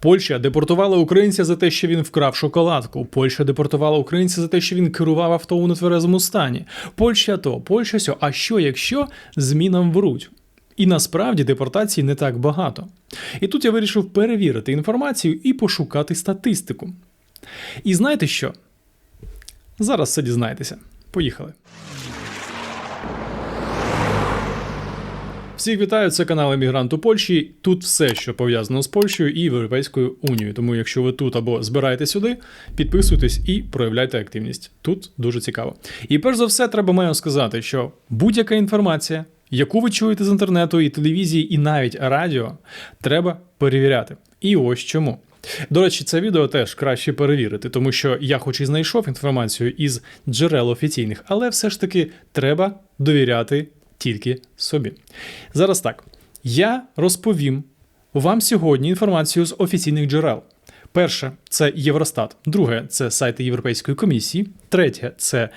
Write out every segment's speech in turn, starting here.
Польща депортувала українця за те, що він вкрав шоколадку. Польща депортувала українця за те, що він керував авто у нетверезому стані. Польща то, Польща сьо. А що якщо ЗМІ нам вруть? І насправді депортацій не так багато. І тут я вирішив перевірити інформацію і пошукати статистику. І знаєте що? Зараз все дізнаєтеся. Поїхали. Всіх вітаю, це канал Емігрант у Польщі. Тут все, що пов'язано з Польщею і Європейською Унією. Тому, якщо ви тут або збираєте сюди, підписуйтесь і проявляйте активність. Тут дуже цікаво. І перш за все, треба маю сказати, що будь-яка інформація, яку ви чуєте з інтернету і телевізії, і навіть радіо, треба перевіряти. І ось чому. До речі, це відео теж краще перевірити, тому що я хоч і знайшов інформацію із джерел офіційних, але все ж таки треба довіряти тільки собі. Зараз так. Я розповім вам сьогодні інформацію з офіційних джерел. Перше це Євростат, друге це сайти Європейської комісії, третє це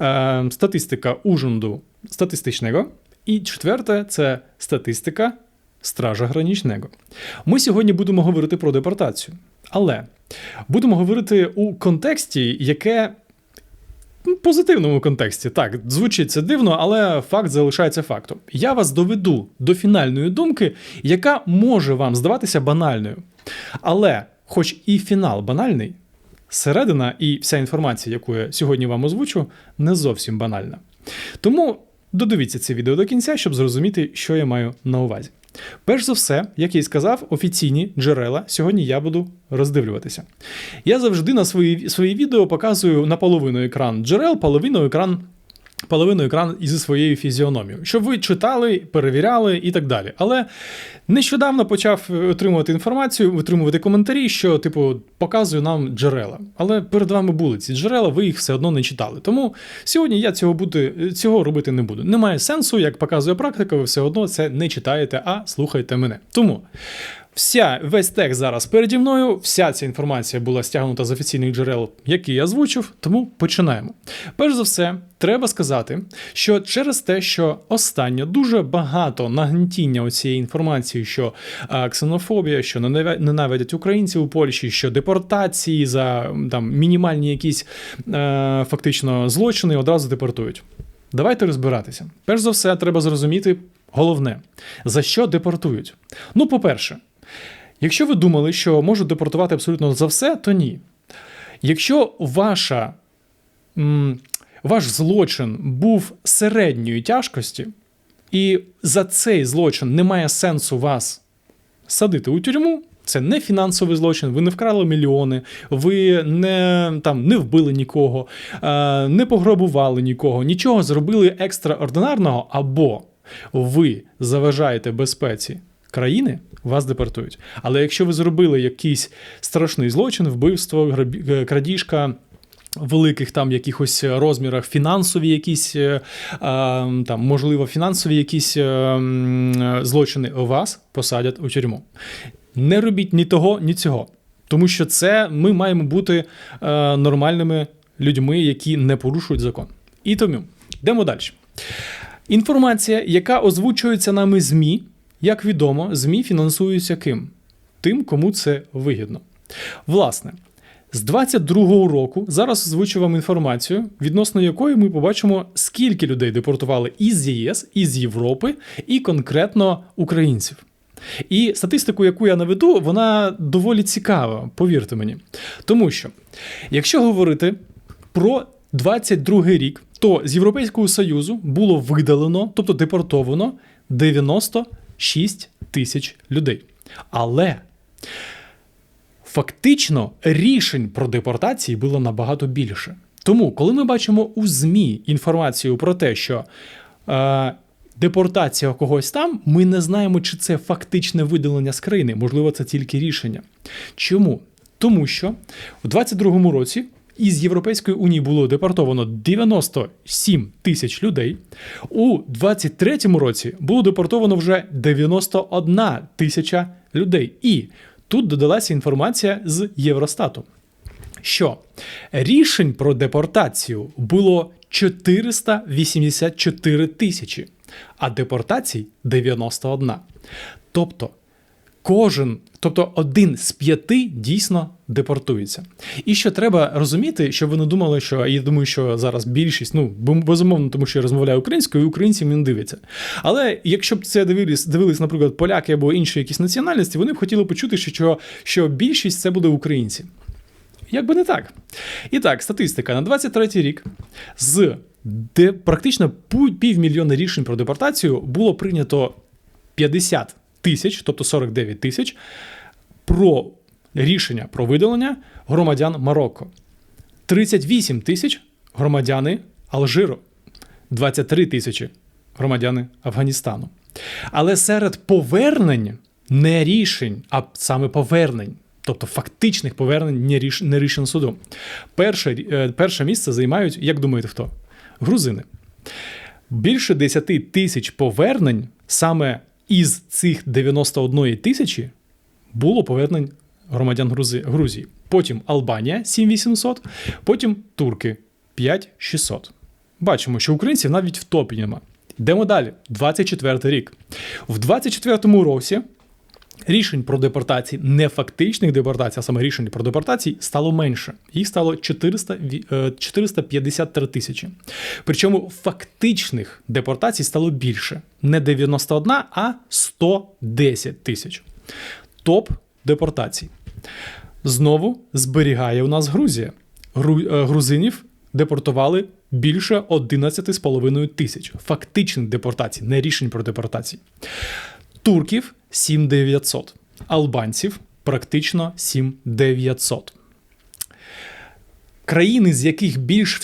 е, статистика Ужунду статистичного, і четверте це статистика Стража Гранічного. Ми сьогодні будемо говорити про депортацію, але будемо говорити у контексті, яке позитивному контексті. Так, звучить це дивно, але факт залишається фактом. Я вас доведу до фінальної думки, яка може вам здаватися банальною. Але, хоч і фінал банальний, середина і вся інформація, яку я сьогодні вам озвучу, не зовсім банальна. Тому додивіться це відео до кінця, щоб зрозуміти, що я маю на увазі. Перш за все, як я і сказав, офіційні джерела сьогодні я буду роздивлюватися. Я завжди на свої свої відео показую наполовину екран джерел, половину екран. Половину екран зі своєю фізіономією, щоб ви читали, перевіряли і так далі. Але нещодавно почав отримувати інформацію, отримувати коментарі, що, типу, показує нам джерела. Але перед вами були ці джерела, ви їх все одно не читали. Тому сьогодні я цього бути, цього робити не буду. Немає сенсу, як показує практика, ви все одно це не читаєте, а слухайте мене. Тому. Вся весь текст зараз переді мною, вся ця інформація була стягнута з офіційних джерел, які я озвучив, тому починаємо. Перш за все, треба сказати, що через те, що останньо дуже багато нагнітіння оцієї інформації, що ксенофобія, що ненавидять українців у Польщі, що депортації за там мінімальні якісь е, фактично злочини одразу депортують. Давайте розбиратися. Перш за все, треба зрозуміти головне, за що депортують. Ну, по-перше. Якщо ви думали, що можуть депортувати абсолютно за все, то ні. Якщо ваша, ваш злочин був середньої тяжкості, і за цей злочин немає сенсу вас садити у тюрму, це не фінансовий злочин, ви не вкрали мільйони, ви не там не вбили нікого, не пограбували нікого, нічого зробили екстраординарного, або ви заважаєте безпеці країни, вас депортують. Але якщо ви зробили якийсь страшний злочин, вбивство, е, крадіжка. Великих там якихось розмірах фінансові якісь е, там, можливо, фінансові якісь е, злочини вас посадять у тюрму. Не робіть ні того, ні цього. Тому що це ми маємо бути нормальними людьми, які не порушують закон. І тому йдемо далі. Інформація, яка озвучується нами ЗМІ. Як відомо, ЗМІ фінансуються ким? Тим, кому це вигідно. Власне, з 22-го року зараз озвучу вам інформацію, відносно якої ми побачимо, скільки людей депортували із ЄС, із Європи, і конкретно українців. І статистику, яку я наведу, вона доволі цікава, повірте мені. Тому що, якщо говорити про 22-й рік, то з Європейського Союзу було видалено, тобто депортовано 90 6 тисяч людей. Але фактично рішень про депортації було набагато більше. Тому, коли ми бачимо у ЗМІ інформацію про те, що е, депортація когось там, ми не знаємо, чи це фактичне видалення з країни, можливо, це тільки рішення. Чому? Тому що у 22-му році із Європейської унії було депортовано 97 тисяч людей. У 23-му році було депортовано вже 91 тисяча людей. І тут додалася інформація з Євростату, що рішень про депортацію було 484 тисячі, а депортацій 91. Тобто кожен, тобто один з п'яти дійсно депортується. І що треба розуміти, щоб ви не думали, що я думаю, що зараз більшість, ну безумовно, тому що я розмовляю українською, і українці не дивляться. Але якщо б це дивились, дивились, наприклад, поляки або інші якісь національності, вони б хотіли почути, що, що більшість це буде українці. Як би не так. І так, статистика на 23 рік з де практично півмільйона рішень про депортацію було прийнято 50 тисяч, тобто 49 тисяч, про рішення про видалення громадян Марокко, 38 тисяч громадяни Алжиру, 23 тисячі громадяни Афганістану. Але серед повернень не рішень, а саме повернень. Тобто фактичних повернень не, ріш... не рішень суду. Перше е, перше місце займають, як думаєте, хто? Грузини. Більше 10 тисяч повернень саме із цих 91 тисячі було повернень громадян Грузії. Потім Албанія 7800, потім турки 5600. Бачимо, що українців навіть в топі нема. Йдемо далі. 24 рік. В 24 році рішень про депортації, не фактичних депортацій, а саме рішень про депортації стало менше. Їх стало 400, 453 е, тисячі. Причому фактичних депортацій стало більше. Не 91, а 110 тисяч. Топ депортацій. Знову зберігає у нас Грузія. Гру, е, грузинів депортували більше 11,5 тисяч. Фактичних депортацій, не рішень про депортації. Турків 7900. Албанців практично 7900. Країни, з яких більш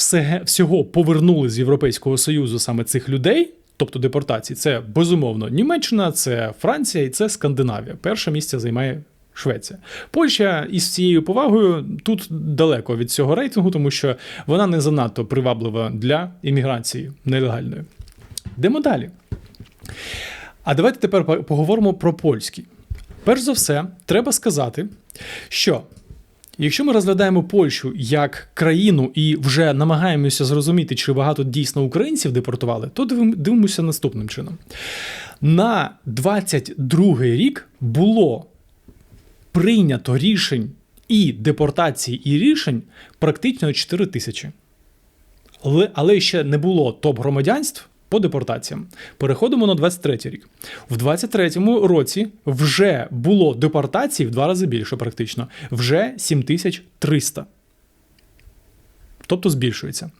всього повернули з Європейського Союзу саме цих людей, тобто депортації, це безумовно Німеччина, це Франція і це Скандинавія. Перше місце займає Швеція. Польща із цією повагою тут далеко від цього рейтингу, тому що вона не занадто приваблива для імміграції нелегальної. Йдемо далі. А давайте тепер поговоримо про польський. Перш за все, треба сказати, що якщо ми розглядаємо Польщу як країну і вже намагаємося зрозуміти, чи багато дійсно українців депортували, то дивимося наступним чином. На 22 рік було прийнято рішень і депортації, і рішень практично 4 тисячі. Але ще не було топ громадянств по депортаціям. Переходимо на 23 рік. В 23-му році вже було депортацій в два рази більше, практично, вже 7300. Тобто збільшується.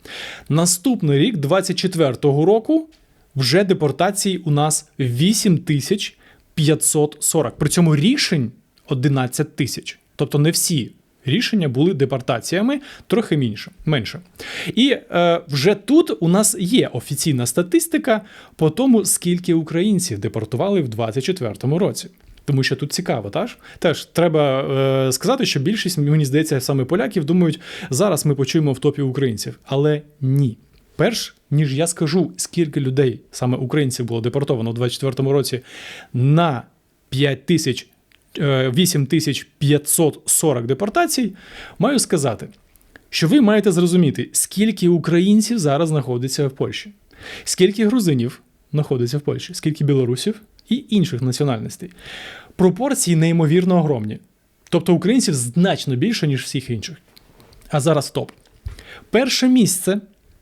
Наступний рік, 24-го року, вже депортації у нас 8540. При цьому рішень 11 тисяч. Тобто не всі рішення були депортаціями трохи менше. менше. І е, вже тут у нас є офіційна статистика по тому, скільки українців депортували в 2024 році. Тому що тут цікаво, теж теж треба е, сказати, що більшість, мені здається, саме поляків думають, зараз ми почуємо в топі українців. Але ні. Перш ніж я скажу, скільки людей, саме українців, було депортовано у 2024 році на 5 тисяч 8540 депортацій, маю сказати, що ви маєте зрозуміти, скільки українців зараз знаходиться в Польщі, скільки грузинів знаходиться в Польщі, скільки білорусів і інших національностей. Пропорції неймовірно огромні. Тобто українців значно більше, ніж всіх інших. А зараз топ. Перше місце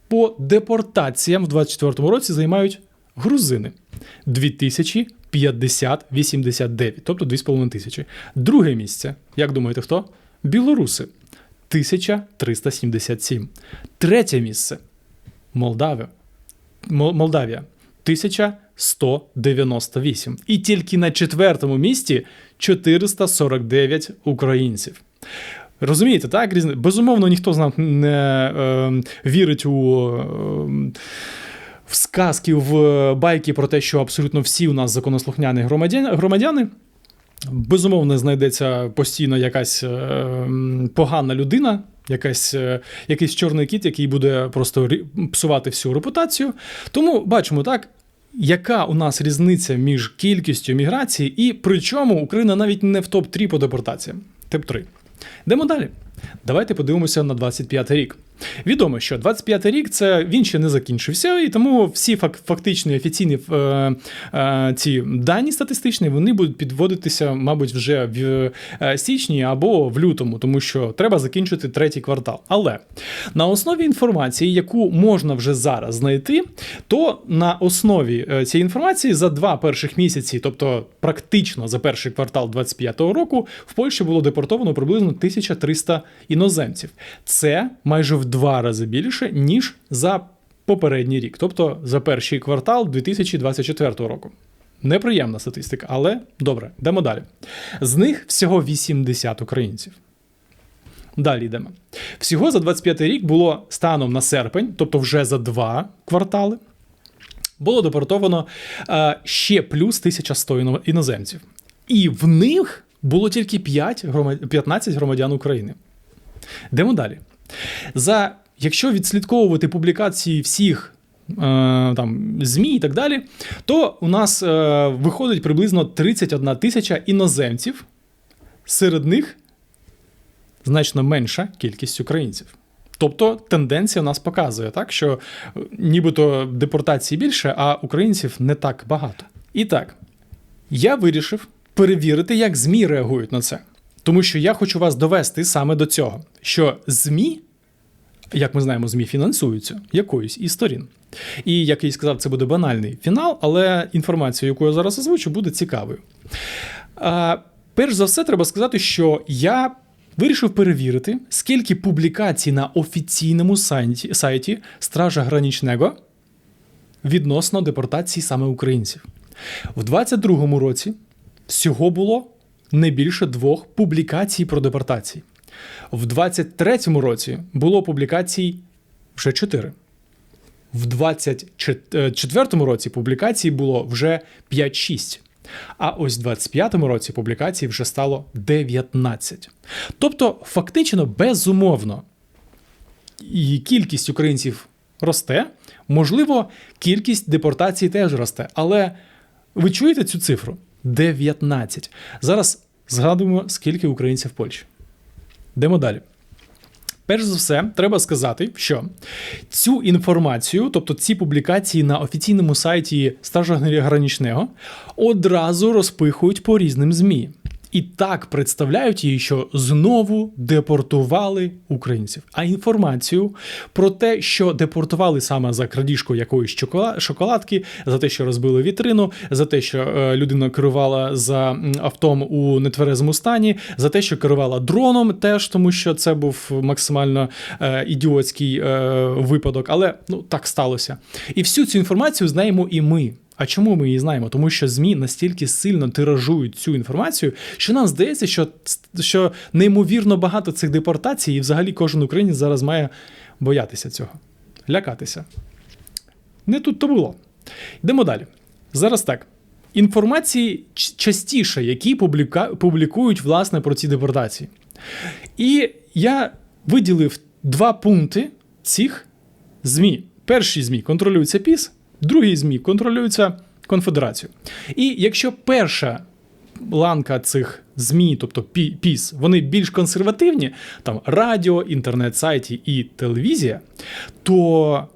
по депортаціям в 2024 році займають грузини 2000 50-89, тобто 2,5 тисячі. Друге місце, як думаєте, хто? Білоруси 1377. Третє місце Молдавія. Молдавія 1198. І тільки на четвертому місці 449 українців. Розумієте, так? Безумовно, ніхто з нас не е, вірить у. Е, в сказки, в е, байки про те, що абсолютно всі у нас законослухняні громадяни. Безумовно, знайдеться постійно якась е, погана людина, якась, е, якийсь чорний кіт, який буде просто псувати всю репутацію. Тому бачимо так. Яка у нас різниця між кількістю міграції і причому Україна навіть не в топ-3 по депортаціям? Топ-3. Йдемо далі. Давайте подивимося на 25 рік. Відомо, що 25-й рік це він ще не закінчився, і тому всі фак, фактичні офіційні е, е, ці дані статистичні вони будуть підводитися, мабуть, вже в е, січні або в лютому, тому що треба закінчити третій квартал. Але на основі інформації, яку можна вже зараз знайти, то на основі е, цієї інформації за два перших місяці, тобто практично за перший квартал 25-го року, в Польщі було депортовано приблизно 1300 іноземців. Це майже в два рази більше, ніж за попередній рік, тобто за перший квартал 2024 року. Неприємна статистика, але добре, йдемо далі. З них всього 80 українців. Далі йдемо. Всього за 25 рік було станом на серпень, тобто вже за два квартали, було депортовано е, ще плюс 1100 іноземців. І в них було тільки 5 15 громадян України. Йдемо далі. За, Якщо відслідковувати публікації всіх е, там, ЗМІ і так далі, то у нас е, виходить приблизно 31 тисяча іноземців, серед них значно менша кількість українців. Тобто тенденція у нас показує, так, що е, нібито депортації більше, а українців не так багато. І так, я вирішив перевірити, як ЗМІ реагують на це. Тому що я хочу вас довести саме до цього, що ЗМІ, як ми знаємо, ЗМІ фінансуються якоюсь із сторін. І як я і сказав, це буде банальний фінал, але інформація, яку я зараз озвучу, буде цікавою. А, Перш за все, треба сказати, що я вирішив перевірити, скільки публікацій на офіційному сайті, сайті Стража Гранічного відносно депортації саме українців. В 22-му році всього було не більше двох публікацій про депортації. В 23-му році було публікацій вже чотири. В 24-му році публікацій було вже 5-6. А ось в 25-му році публікацій вже стало 19. Тобто, фактично, безумовно, і кількість українців росте, можливо, кількість депортацій теж росте. Але ви чуєте цю цифру? 19. Зараз згадуємо, скільки українців в Польщі. Йдемо далі. Перш за все, треба сказати, що цю інформацію, тобто ці публікації на офіційному сайті Стажа Гранічного, одразу розпихують по різним ЗМІ. І так представляють її, що знову депортували українців. А інформацію про те, що депортували саме за крадіжку якоїсь шоколадки, за те, що розбили вітрину, за те, що е, людина керувала за автом у нетверезому стані, за те, що керувала дроном, теж тому що це був максимально е, ідіотський е, випадок, але ну так сталося. І всю цю інформацію знаємо і ми. А чому ми її знаємо? Тому що ЗМІ настільки сильно тиражують цю інформацію, що нам здається, що що неймовірно багато цих депортацій, і взагалі кожен українець зараз має боятися цього, лякатися. Не тут то було. Йдемо далі. Зараз так. Інформації частіше, які публіка... публікують власне про ці депортації. І я виділив два пункти цих ЗМІ. Перші ЗМІ контролюються ПІС. Другі ЗМІ контролюються конфедерацією. І якщо перша ланка цих ЗМІ, тобто ПІС, вони більш консервативні, там радіо, інтернет-сайті і телевізія, то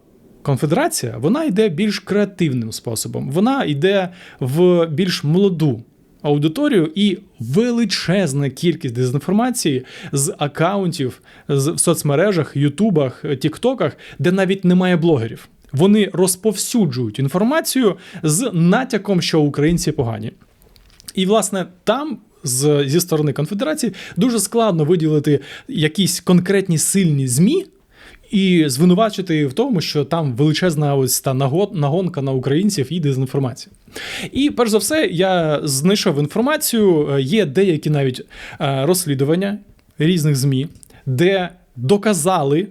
конфедерація вона йде більш креативним способом. Вона йде в більш молоду. Аудиторію і величезна кількість дезінформації з акаунтів в соцмережах, Ютубах, Тіктоках, де навіть немає блогерів. Вони розповсюджують інформацію з натяком, що українці погані. І, власне, там. З, Зі сторони конфедерації дуже складно виділити якісь конкретні сильні змі і звинувачити в тому, що там величезна ось та нагонка на українців і дезінформація. І перш за все, я знайшов інформацію. Є деякі навіть е, розслідування різних змі, де доказали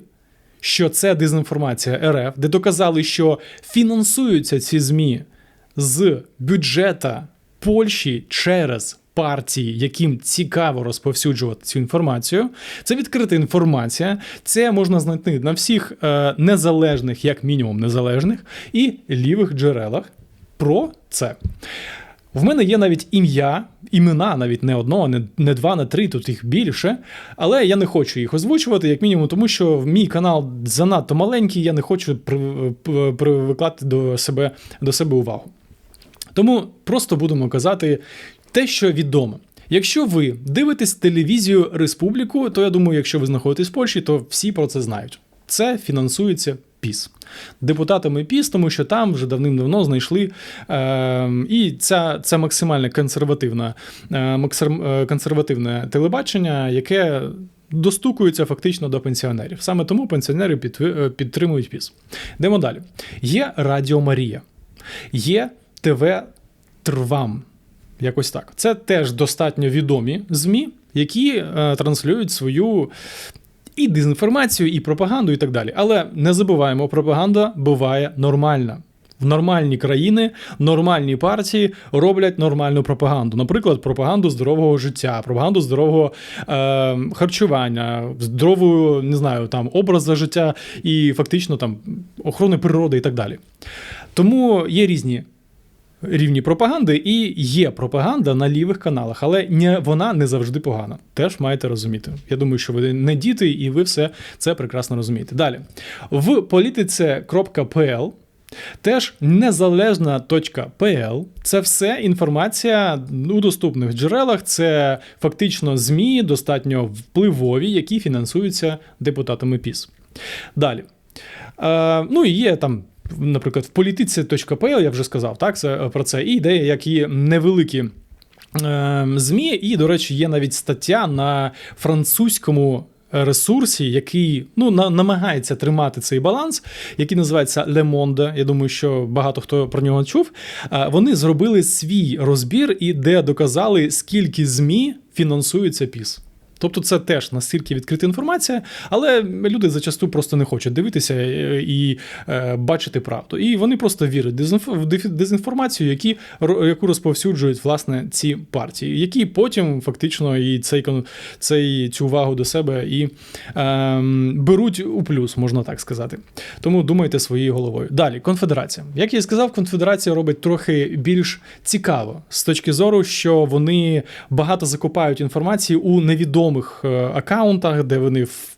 що це дезінформація РФ, де доказали, що фінансуються ці ЗМІ з бюджета Польщі через партії, яким цікаво розповсюджувати цю інформацію. Це відкрита інформація, це можна знайти на всіх е, незалежних, як мінімум, незалежних і лівих джерелах про це. В мене є навіть ім'я, імена, навіть не одного, не, не два, не три, тут їх більше. Але я не хочу їх озвучувати, як мінімум, тому що мій канал занадто маленький, я не хочу при- при- привикати до себе, до себе увагу. Тому просто будемо казати те, що відомо. Якщо ви дивитесь телевізію Республіку, то я думаю, якщо ви знаходитесь в Польщі, то всі про це знають. Це фінансується ПІС. Депутатами ПІС, тому що там вже давним-давно знайшли. Е, і ця, це максимально консервативна, е, е, консервативне телебачення, яке достукується фактично до пенсіонерів. Саме тому пенсіонери е, підтримують ПІС. Йдемо далі. Є Радіо Марія, є ТВ Трвам. Якось так. Це теж достатньо відомі ЗМІ, які е, транслюють свою і дезінформацію, і пропаганду, і так далі. Але не забуваємо, пропаганда буває нормальна. В нормальні країни, нормальні партії роблять нормальну пропаганду. Наприклад, пропаганду здорового життя, пропаганду здорового е, харчування, здорового, не знаю, там образу життя і фактично там охорони природи і так далі. Тому є різні рівні пропаганди, і є пропаганда на лівих каналах, але не, вона не завжди погана. Теж маєте розуміти. Я думаю, що ви не діти, і ви все це прекрасно розумієте. Далі. В політице.pl Теж незалежна.pl це все інформація у доступних джерелах. Це фактично ЗМІ достатньо впливові, які фінансуються депутатами ПІС. Далі. Е, ну і є там. Наприклад, в політиці.pl, я вже сказав так, це, про це, і ідея, як є невеликі е, ЗМІ, і, до речі, є навіть стаття на французькому ресурсі, який ну, на, намагається тримати цей баланс, який називається Le Monde. Я думаю, що багато хто про нього чув. Е, Вони зробили свій розбір, і де доказали, скільки ЗМІ фінансується ПІС. Тобто це теж настільки відкрита інформація, але люди зачасту просто не хочуть дивитися е, і е, бачити правду. І вони просто вірять в дезінформацію, які, яку розповсюджують власне ці партії, які потім фактично і цей, цей цю увагу до себе і ем, беруть у плюс, можна так сказати. Тому думайте своєю головою. Далі, конфедерація. Як я і сказав, конфедерація робить трохи більш цікаво з точки зору, що вони багато закупають інформації у невідомих е, аккаунтах, де вони в-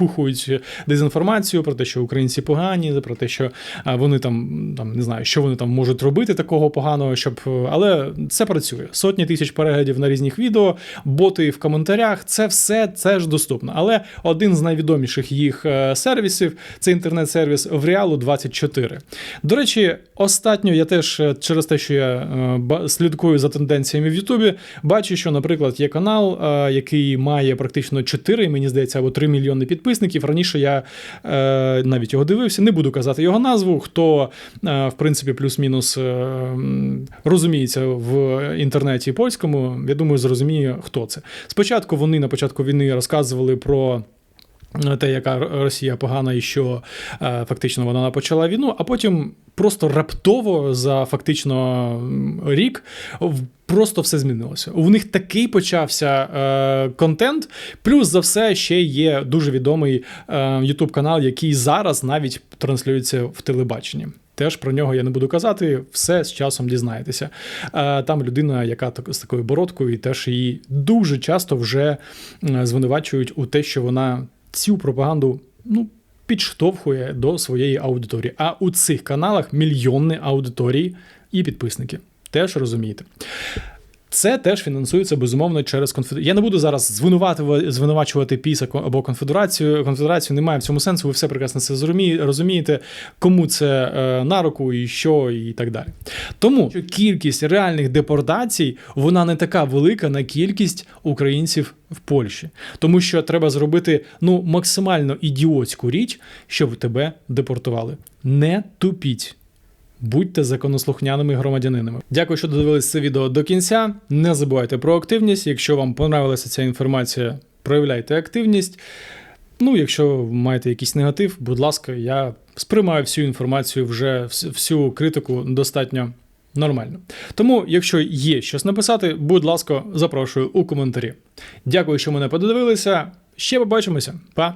впухують дезінформацію про те, що українці погані, про те, що вони там, там не знаю, що вони там можуть робити такого поганого, щоб. Але це працює. Сотні тисяч переглядів на різних відео, боти в коментарях. Це все це ж доступно. Але один з найвідоміших їх е, сервісів це інтернет-сервіс Вріалу 24. До речі, остатньо я теж е, через те, що я е, слідкую за тенденціями в Ютубі, бачу, що, наприклад, є канал, який має практично 4, мені здається, або 3 мільйони підписників. Раніше я е, навіть його дивився, не буду казати його назву. Хто, е, в принципі, плюс-мінус е, розуміється в інтернеті польському, я думаю, зрозуміє, хто це. Спочатку вони на початку війни розказували про. Те, яка Росія погана, і що е, фактично вона почала війну, а потім просто раптово за фактично рік просто все змінилося. У них такий почався е, контент. Плюс за все ще є дуже відомий е, YouTube канал, який зараз навіть транслюється в телебаченні. Теж про нього я не буду казати, все з часом дізнаєтеся. Е, Там людина, яка з такою бородкою, і теж її дуже часто вже е, звинувачують у те, що вона цю пропаганду ну, підштовхує до своєї аудиторії. А у цих каналах мільйонні аудиторії і підписники. Теж розумієте. Це теж фінансується безумовно через конфедерацію. Я не буду зараз звинуватувати, звинувачувати ПІС або конфедерацію. Конфедерацію немає в цьому сенсу. Ви все прекрасно це розумієте, кому це е, на руку і що, і так далі. Тому що кількість реальних депортацій вона не така велика на кількість українців в Польщі, тому що треба зробити ну максимально ідіотську річ, щоб тебе депортували. Не тупіть. Будьте законослухняними громадянинами. Дякую, що додивились це відео до кінця. Не забувайте про активність. Якщо вам понравилася ця інформація, проявляйте активність. Ну, якщо маєте якийсь негатив, будь ласка, я сприймаю всю інформацію вже всю критику достатньо нормально. Тому, якщо є щось написати, будь ласка, запрошую у коментарі. Дякую, що мене подивилися. Ще побачимося. Па!